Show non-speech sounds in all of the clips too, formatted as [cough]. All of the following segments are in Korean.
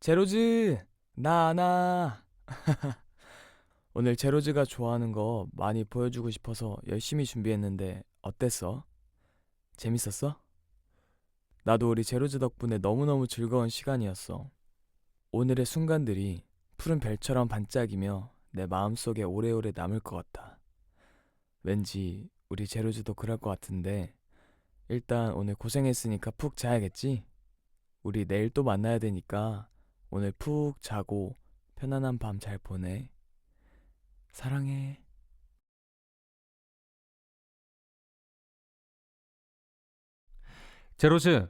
제로즈 나나 [laughs] 오늘 제로즈가 좋아하는 거 많이 보여주고 싶어서 열심히 준비했는데 어땠어? 재밌었어? 나도 우리 제로즈 덕분에 너무너무 즐거운 시간이었어. 오늘의 순간들이 푸른 별처럼 반짝이며 내 마음속에 오래오래 남을 것 같아. 왠지 우리 제로즈도 그럴 것 같은데 일단 오늘 고생했으니까 푹 자야겠지? 우리 내일 또 만나야 되니까 오늘 푹 자고 편안한 밤 잘 보내. 사랑해. 제로즈,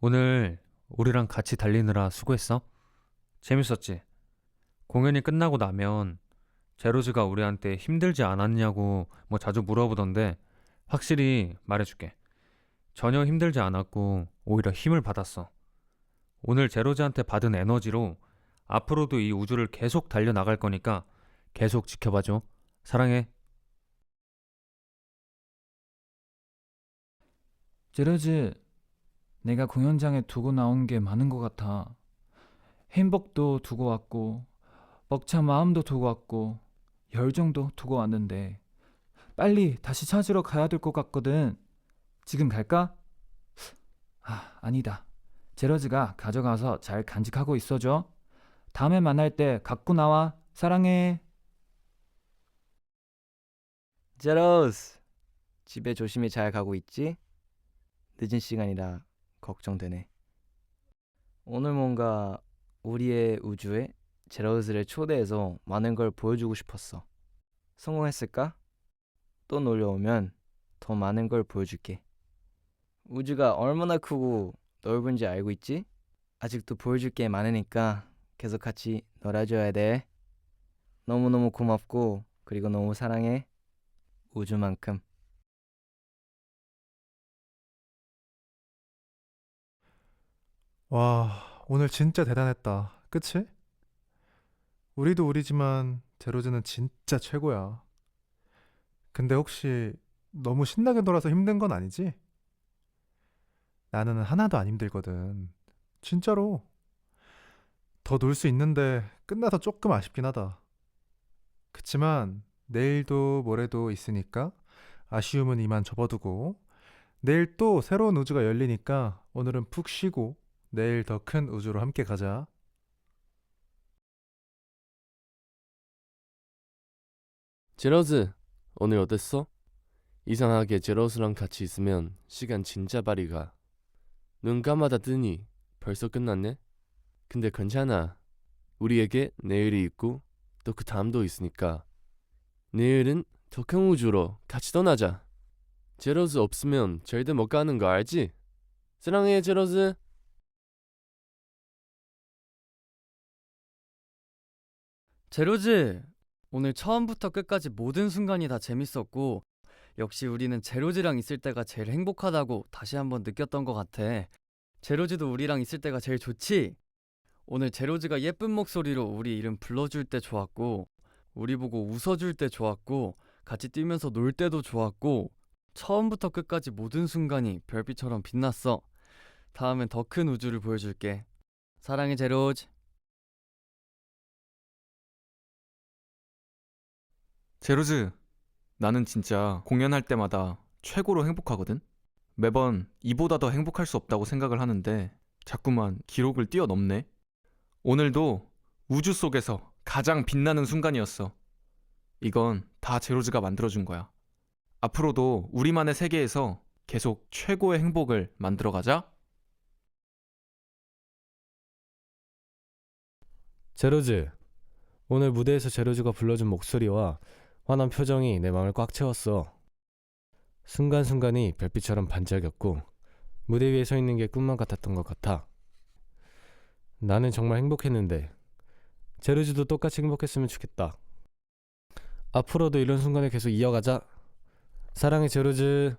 오늘 우리랑 같이 달리느라 수고했어. 재밌었지? 공연이 끝나고 나면 제로즈가 우리한테 힘들지 않았냐고 뭐 자주 물어보던데 확실히 말해줄게. 전혀 힘들지 않았고 오히려 힘을 받았어. 오늘 제로즈한테 받은 에너지로 앞으로도 이 우주를 계속 달려나갈 거니까 계속 지켜봐줘. 사랑해. 제러즈, 내가 공연장에 두고 나온 게 많은 것 같아. 행복도 두고 왔고, 벅찬 마음도 두고 왔고, 열정도 두고 왔는데, 빨리 다시 찾으러 가야 될 것 같거든. 지금 갈까? 아, 아니다. 제러즈가 가져가서 잘 간직하고 있어줘. 다음에 만날 때 갖고 나와. 사랑해. 제로스 집에 조심히 잘 가고 있지? 늦은 시간이라 걱정되네. 오늘 뭔가 우리의 우주에 제로스를 초대해서 많은 걸 보여주고 싶었어. 성공했을까? 또 놀러오면 더 많은 걸 보여줄게. 우주가 얼마나 크고 넓은지 알고 있지? 아직도 보여줄 게 많으니까 계속 같이 놀아줘야 돼. 너무너무 고맙고 그리고 너무 사랑해. 우주만큼. 와, 오늘 진짜 대단했다. 그치? 우리도 우리지만 제로즈는 진짜 최고야. 근데 혹시 너무 신나게 놀아서 힘든 건 아니지? 나는 하나도 안 힘들거든. 진짜로. 더 놀 수 있는데 끝나서 조금 아쉽긴 하다. 그치만 내일도 모레도 있으니까 아쉬움은 이만 접어두고 내일 또 새로운 우주가 열리니까 오늘은 푹 쉬고 내일 더 큰 우주로 함께 가자. 제러스, 오늘 어땠어? 이상하게 제러스랑 같이 있으면 시간 진짜 빨리 가. 눈 감아다 뜨니 벌써 끝났네? 근데 괜찮아. 우리에게 내일이 있고 또 그 다음도 있으니까. 내일은 더큰 우주로 같이 떠나자. 제러스 없으면 절대 못 가는 거 알지? 사랑해, 제러스. 제로즈! 오늘 처음부터 끝까지 모든 순간이 다 재밌었고, 역시 우리는 제로즈랑 있을 때가 제일 행복하다고 다시 한번 느꼈던 것 같아. 제로즈도 우리랑 있을 때가 제일 좋지? 오늘 제로즈가 예쁜 목소리로 우리 이름 불러줄 때 좋았고, 우리 보고 웃어줄 때 좋았고, 같이 뛰면서 놀 때도 좋았고, 처음부터 끝까지 모든 순간이 별빛처럼 빛났어. 다음엔 더 큰 우주를 보여줄게. 사랑해, 제로즈. 제로즈, 나는 진짜 공연할 때마다 최고로 행복하거든? 매번 이보다 더 행복할 수 없다고 생각을 하는데 자꾸만 기록을 뛰어넘네. 오늘도 우주 속에서 가장 빛나는 순간이었어. 이건 다 제로즈가 만들어준 거야. 앞으로도 우리만의 세계에서 계속 최고의 행복을 만들어 가자. 제로즈, 오늘 무대에서 제로즈가 불러준 목소리와 환한 표정이 내 마음을 꽉 채웠어. 순간순간이 별빛처럼 반짝였고 무대 위에 서 있는 게 꿈만 같았던 것 같아. 나는 정말 행복했는데 제로즈도 똑같이 행복했으면 좋겠다. 앞으로도 이런 순간을 계속 이어가자. 사랑해 제로즈.